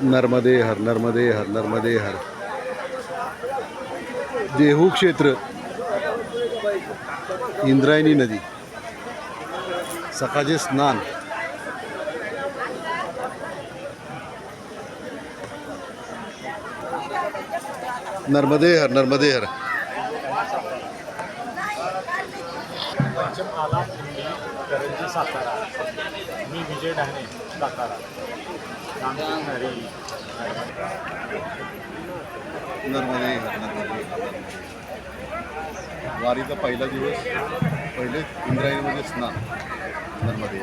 नर्मदे हर नर्मदे हर नर्मदे हर. देहू क्षेत्र. इंद्रायणी नदी. सकाळचे स्नान. नर्मदे हर नर्मदे हर मी वारीचा पहिला दिवस पहिले इंद्रायणीमध्ये स्नान. नर्मदे